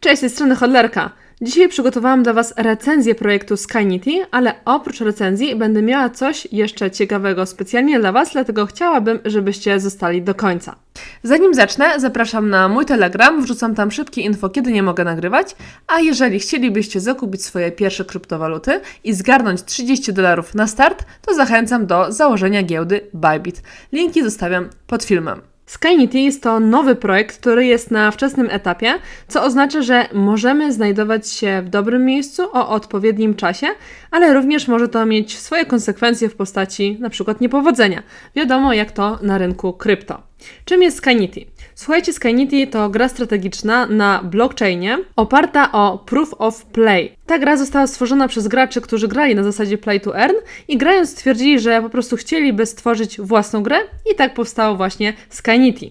Cześć, z tej strony Hodlerka. Dzisiaj przygotowałam dla Was recenzję projektu Skynity, ale oprócz recenzji będę miała coś jeszcze ciekawego specjalnie dla Was, dlatego chciałabym, żebyście zostali do końca. Zanim zacznę, zapraszam na mój Telegram, wrzucam tam szybkie info, kiedy nie mogę nagrywać, a jeżeli chcielibyście zakupić swoje pierwsze kryptowaluty i zgarnąć 30 dolarów na start, to zachęcam do założenia giełdy Bybit. Linki zostawiam pod filmem. Skynity jest to nowy projekt, który jest na wczesnym etapie, co oznacza, że możemy znajdować się w dobrym miejscu o odpowiednim czasie, ale również może to mieć swoje konsekwencje w postaci przykład niepowodzenia. Wiadomo jak to na rynku krypto. Czym jest Skynity? Słuchajcie, Skynity to gra strategiczna na blockchainie oparta o Proof of Play. Ta gra została stworzona przez graczy, którzy grali na zasadzie Play to Earn i grając stwierdzili, że po prostu chcieliby stworzyć własną grę i tak powstało właśnie Skynity.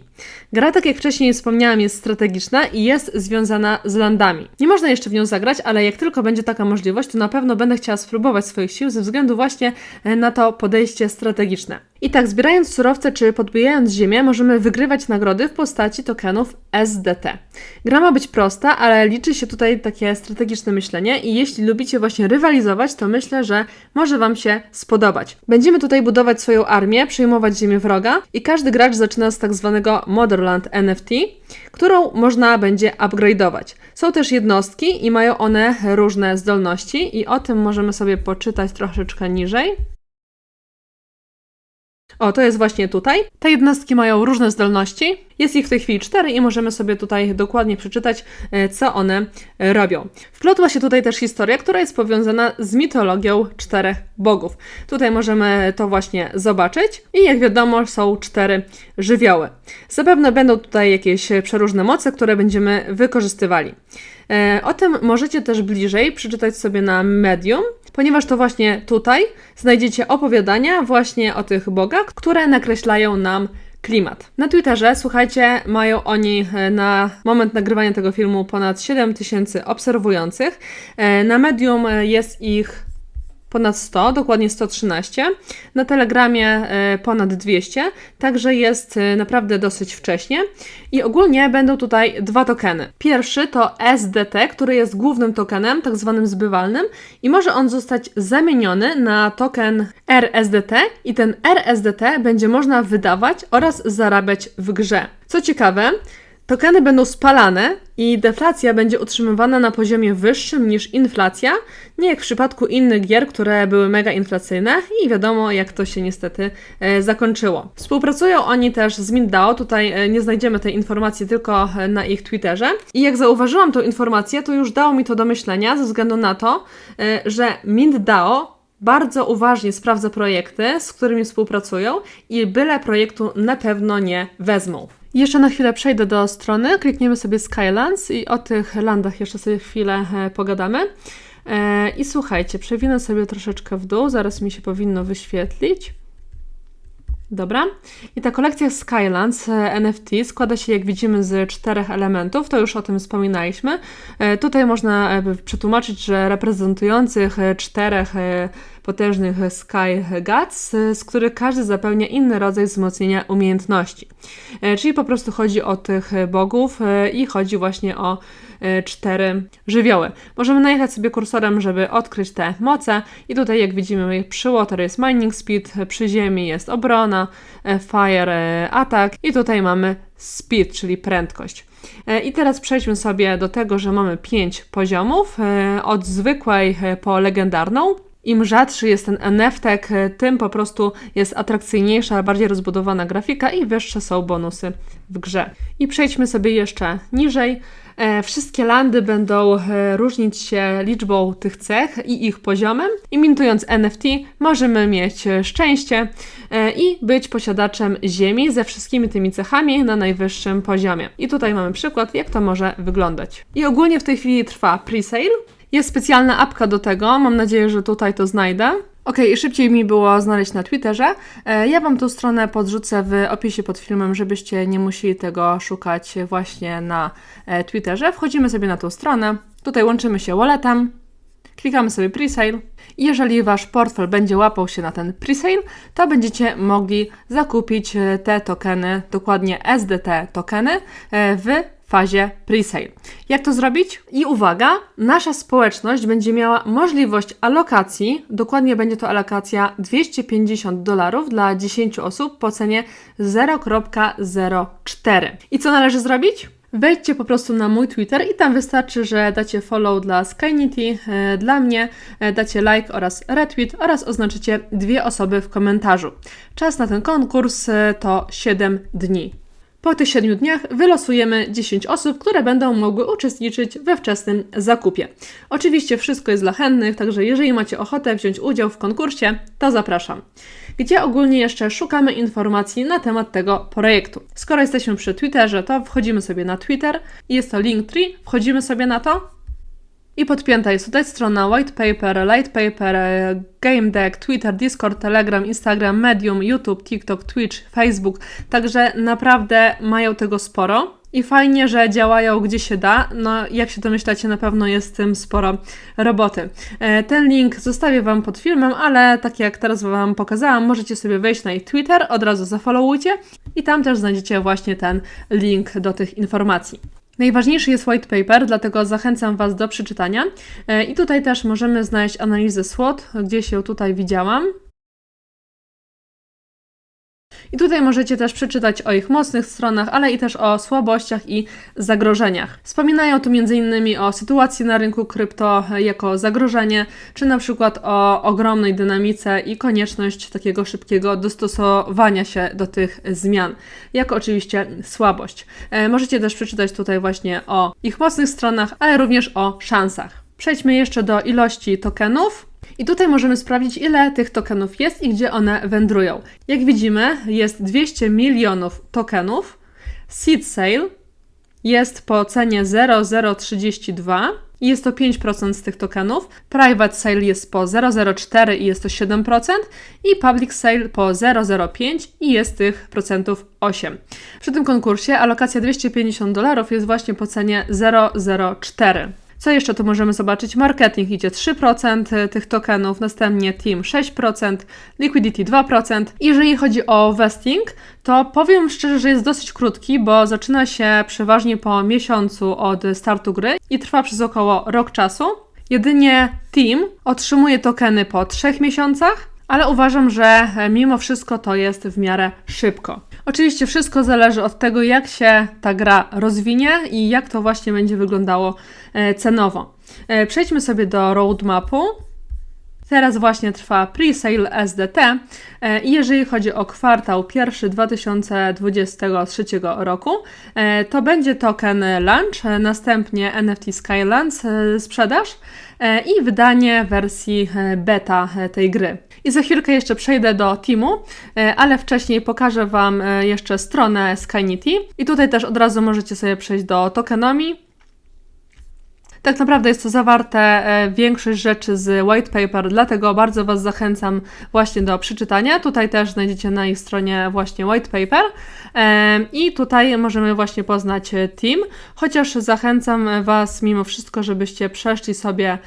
Gra, tak jak wcześniej wspomniałam, jest strategiczna i jest związana z landami. Nie można jeszcze w nią zagrać, ale jak tylko będzie taka możliwość, to na pewno będę chciała spróbować swoich sił ze względu właśnie e, na to podejście strategiczne. I tak, zbierając surowce czy podbijając ziemię, możemy wygrywać nagrody w postaci tokenów SDT. Gra ma być prosta, ale liczy się tutaj takie strategiczne myślenie i jeśli lubicie właśnie rywalizować, to myślę, że może Wam się spodobać. Będziemy tutaj budować swoją armię, przejmować ziemię wroga i każdy gracz zaczyna z tak zwanego Motherland NFT, którą można będzie upgrade'ować. Są też jednostki i mają one różne zdolności i o tym możemy sobie poczytać troszeczkę niżej. O, to jest właśnie tutaj. Te jednostki mają różne zdolności. Jest ich w tej chwili cztery i możemy sobie tutaj dokładnie przeczytać, e, co one e, robią. Wplotła się tutaj też historia, która jest powiązana z mitologią czterech bogów. Tutaj możemy to właśnie zobaczyć i jak wiadomo są cztery żywioły. Zapewne będą tutaj jakieś przeróżne moce, które będziemy wykorzystywali. E, o tym możecie też bliżej przeczytać sobie na Medium, ponieważ to właśnie tutaj znajdziecie opowiadania właśnie o tych bogach, które nakreślają nam klimat. Na Twitterze, słuchajcie, mają oni e, na moment nagrywania tego filmu ponad 7 tysięcy obserwujących. E, Na Medium e, jest ich ponad 100, dokładnie 113. Na Telegramie e, ponad 200, także jest e, naprawdę dosyć wcześnie. I ogólnie będą tutaj dwa tokeny. Pierwszy to SDT, który jest głównym tokenem, tak zwanym zbywalnym i może on zostać zamieniony na token RSDT i ten RSDT będzie można wydawać oraz zarabiać w grze. Co ciekawe, Tokeny będą spalane i deflacja będzie utrzymywana na poziomie wyższym niż inflacja, nie jak w przypadku innych gier, które były mega inflacyjne i wiadomo jak to się niestety e, zakończyło. Współpracują oni też z MintDAO, tutaj e, nie znajdziemy tej informacji tylko e, na ich Twitterze. I jak zauważyłam tą informację, to już dało mi to do myślenia ze względu na to, że MintDAO bardzo uważnie sprawdza projekty, z którymi współpracują i byle projektu na pewno nie wezmą. Jeszcze na chwilę przejdę do strony, klikniemy sobie Skylands i o tych landach jeszcze sobie chwilę e, pogadamy. E, I słuchajcie, przewinę sobie troszeczkę w dół, zaraz mi się powinno wyświetlić. Dobra. I ta kolekcja Skylands e, NFT składa się, jak widzimy, z czterech elementów. To już o tym wspominaliśmy. E, Tutaj można e, przetłumaczyć, że reprezentujących czterech potężnych Sky e, z których każdy zapełnia inny rodzaj wzmocnienia umiejętności. Czyli po prostu chodzi o tych bogów i chodzi właśnie o cztery żywioły. Możemy najechać sobie kursorem, żeby odkryć te moce i tutaj jak widzimy przy water jest mining speed, przy ziemi jest obrona, e, fire e, atak i tutaj mamy speed, czyli prędkość. I teraz przejdźmy sobie do tego, że mamy 5 poziomów, od zwykłej po legendarną. Im rzadszy jest ten NFT, e, tym po prostu jest atrakcyjniejsza, bardziej rozbudowana grafika i wyższe są bonusy w grze. I przejdźmy sobie jeszcze niżej. E, Wszystkie landy będą e, różnić się liczbą tych cech i ich poziomem. I mintując NFT możemy mieć e, szczęście i być posiadaczem ziemi ze wszystkimi tymi cechami na najwyższym poziomie. I tutaj mamy przykład, jak to może wyglądać. I ogólnie w tej chwili trwa presale. Jest specjalna apka do tego, mam nadzieję, że tutaj to znajdę. Ok, szybciej mi było znaleźć na Twitterze. E, Ja Wam tą stronę podrzucę w opisie pod filmem, żebyście nie musieli tego szukać właśnie na e, Twitterze. Wchodzimy sobie na tą stronę. Tutaj łączymy się walletem. Klikamy sobie presale. Jeżeli Wasz portfel będzie łapał się na ten presale, to będziecie mogli zakupić e, te tokeny, dokładnie SDT tokeny, w fazie presale. Jak to zrobić? I uwaga, nasza społeczność będzie miała możliwość alokacji, dokładnie będzie to alokacja 250 dolarów dla 10 osób po cenie 0.04. I co należy zrobić? Wejdźcie po prostu na mój Twitter i tam wystarczy, że dacie follow dla Skynity, e, dla mnie, e, dacie like oraz retweet oraz oznaczycie dwie osoby w komentarzu. Czas na ten konkurs e, to 7 dni. Po tych 7 dniach wylosujemy 10 osób, które będą mogły uczestniczyć we wczesnym zakupie. Oczywiście wszystko jest dla chętnych, także jeżeli macie ochotę wziąć udział w konkursie, to zapraszam. Gdzie ogólnie jeszcze szukamy informacji na temat tego projektu. Skoro jesteśmy przy Twitterze, to wchodzimy sobie na Twitter, jest to Linktree, wchodzimy sobie na to, i podpięta jest tutaj strona white paper, light paper, game deck, Twitter, Discord, Telegram, Instagram, Medium, YouTube, TikTok, Twitch, Facebook. Także naprawdę mają tego sporo. I fajnie, że działają gdzie się da. No, jak się domyślacie, na pewno jest tym sporo roboty. E, ten link zostawię Wam pod filmem, ale tak jak teraz Wam pokazałam, możecie sobie wejść na ich Twitter, od razu zafollowujcie i tam też znajdziecie właśnie ten link do tych informacji. Najważniejszy jest white paper, dlatego zachęcam Was do przeczytania. E, I tutaj też możemy znaleźć analizę SWOT, gdzieś ją tutaj widziałam. I tutaj możecie też przeczytać o ich mocnych stronach, ale i też o słabościach i zagrożeniach. Wspominają tu m.in. o sytuacji na rynku krypto jako zagrożenie, czy na przykład o ogromnej dynamice i konieczność takiego szybkiego dostosowania się do tych zmian, jako oczywiście słabość. E, możecie też przeczytać tutaj właśnie o ich mocnych stronach, ale również o szansach. Przejdźmy jeszcze do ilości tokenów. I tutaj możemy sprawdzić, ile tych tokenów jest i gdzie one wędrują. Jak widzimy, jest 200 milionów tokenów. Seed Sale jest po cenie 0,032 i jest to 5% z tych tokenów. Private Sale jest po 0,04 i jest to 7%. I Public Sale po 0,05 i jest tych procentów 8. Przy tym konkursie alokacja 250 dolarów jest właśnie po cenie 0,04. Co jeszcze tu możemy zobaczyć? Marketing idzie 3% tych tokenów, następnie Team 6%, Liquidity 2%. Jeżeli chodzi o vesting, to powiem szczerze, że jest dosyć krótki, bo zaczyna się przeważnie po miesiącu od startu gry i trwa przez około rok czasu. Jedynie Team otrzymuje tokeny po 3 miesiącach, ale uważam, że mimo wszystko to jest w miarę szybko. Oczywiście wszystko zależy od tego, jak się ta gra rozwinie i jak to właśnie będzie wyglądało e, cenowo. E, przejdźmy sobie do roadmapu. Teraz właśnie trwa pre-sale SDT e, i jeżeli chodzi o kwartał pierwszy 2023 roku, to będzie token Launch, następnie NFT Skylands sprzedaż i wydanie wersji beta tej gry. I za chwilkę jeszcze przejdę do Teamu, e, ale wcześniej pokażę Wam e, jeszcze stronę Skynity. I tutaj też od razu możecie sobie przejść do tokenomii. Tak naprawdę jest to zawarte e, większość rzeczy z white paper, dlatego bardzo Was zachęcam właśnie do przeczytania. Tutaj też znajdziecie na ich stronie właśnie white paper i tutaj możemy właśnie poznać team, chociaż zachęcam Was mimo wszystko, żebyście przeszli sobie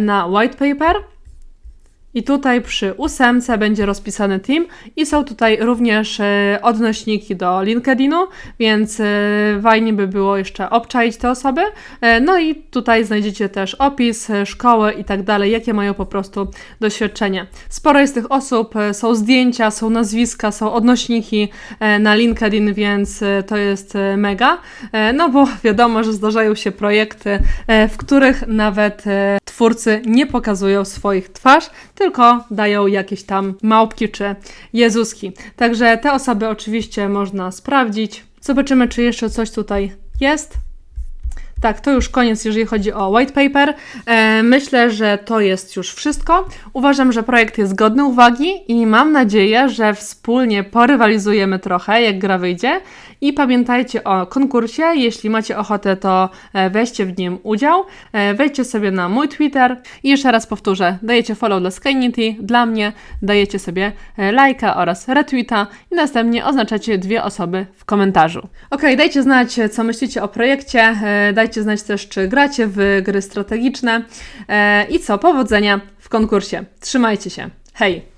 na white paper. I tutaj przy ósemce będzie rozpisany team i są tutaj również e, odnośniki do LinkedInu, więc e, fajnie by było jeszcze obczaić te osoby. E, no i tutaj znajdziecie też opis, szkoły i tak dalej, jakie mają po prostu doświadczenie. Sporo jest tych osób, są zdjęcia, są nazwiska, są odnośniki na LinkedIn, więc to jest mega. No bo wiadomo, że zdarzają się projekty, w których nawet twórcy nie pokazują swoich twarz, tylko dają jakieś tam małpki czy Jezuski. Także te osoby oczywiście można sprawdzić. Zobaczymy, czy jeszcze coś tutaj jest. Tak, to już koniec, jeżeli chodzi o white paper. E, myślę, że to jest już wszystko. Uważam, że projekt jest godny uwagi i mam nadzieję, że wspólnie porywalizujemy trochę, jak gra wyjdzie. I pamiętajcie o konkursie. Jeśli macie ochotę, to e, weźcie w nim udział. E, wejdźcie sobie na mój Twitter i jeszcze raz powtórzę: dajecie follow dla Skynity, dla mnie, dajecie sobie lajka oraz retweeta i następnie oznaczacie dwie osoby w komentarzu. Ok, dajcie znać, co myślicie o projekcie. Dajcie znać też, czy gracie w gry strategiczne. E, I co, powodzenia w konkursie. Trzymajcie się. Hej!